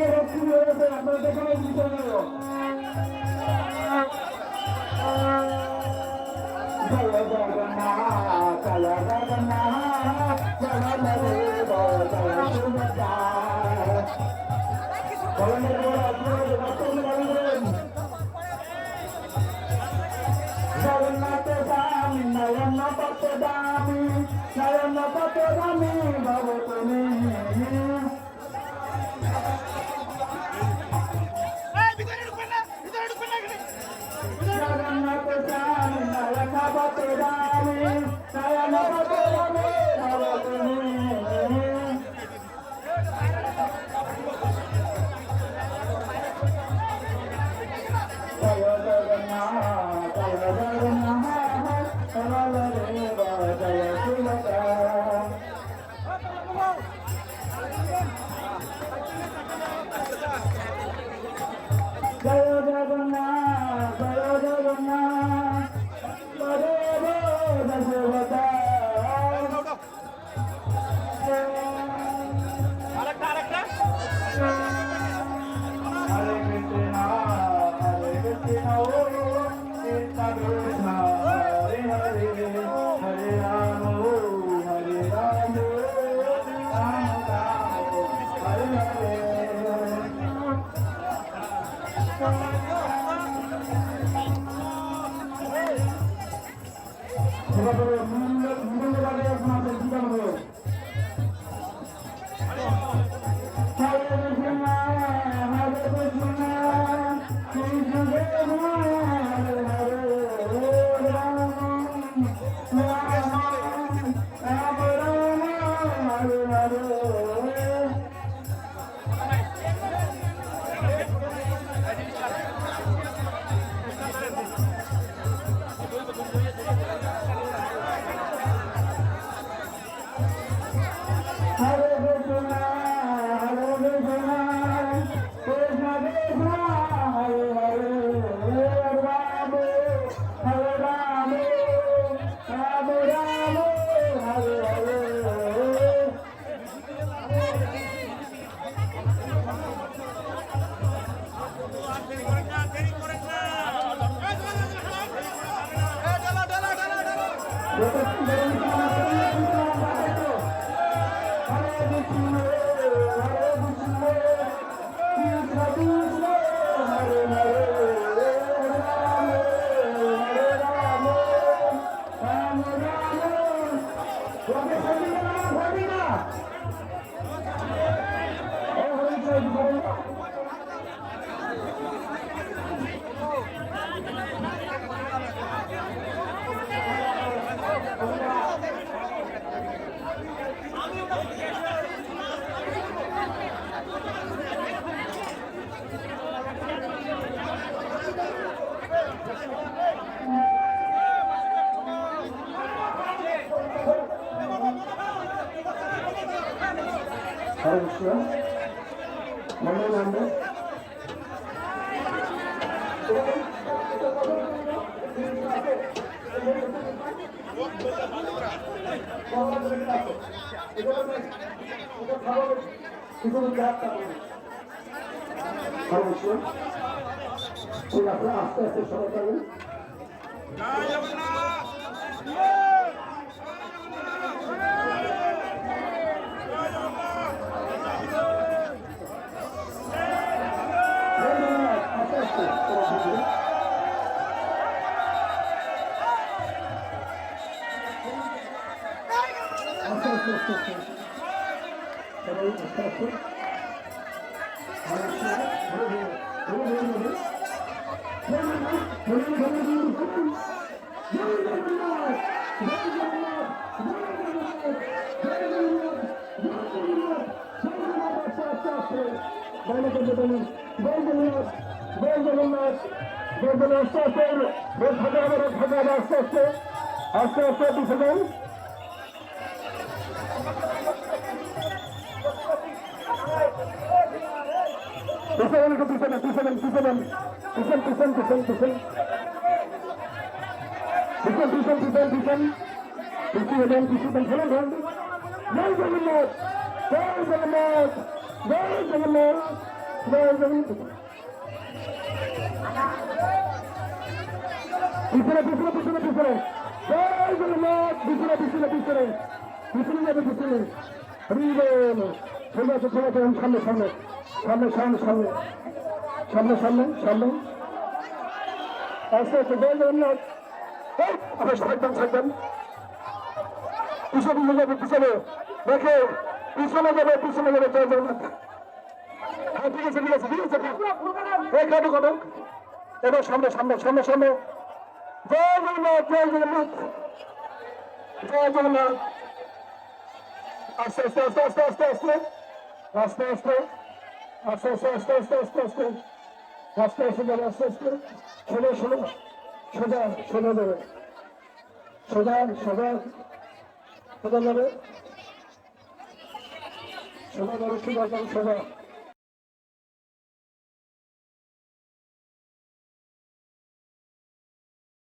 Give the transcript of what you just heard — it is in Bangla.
দিয়ে রোগ শুরু হয়ে গেছে আপনারা দেখে নেই দিতে হবে সেটা কৃষ্ণ মনে নামবে ঠিক আছে আস্তে আস্তে সবাই যাবেন আস্তে আস্তে আস্তে Tusen, tusen, tusen, tusen, tusen, tusen, tusen, tusen. Tusen, tusen, tusen, tusen. Tusen, tusen, tusen, সামনে সামনে সামনে। সামনে সামনে সামনে। আস্তে আস্তে জয় জগন্নাথ আবার থাকবেন থাকবেন পিছনে নিয়ে যাবে, পিছনে। দেখে, পিছনে যাবে পিছনে যাবে, জয় জগন্নাথ। হ্যাঁ ঠিক আছে ঠিক আছে ঠিক আছে। এই, কাটু কাটু। এবার সামনে সামনে সামনে সামনে। জয় জগন্নাথ জয় জগন্নাথ। জয় জগন্নাথ। আস্তে আস্তে আস্তে আস্তে আস্তে আস্তে। আস্তে আস্তে। আস্তে আস্তে আস্তে আস্তে আস্তে আস্তে। আস্তে আস্তে যাবে আস্তে আস্তে। সোজা সোজা সোজা সোজা যাবে সোজা সোজা সোজা যাবে সোজা যাবে সোজা যাবে সোজা।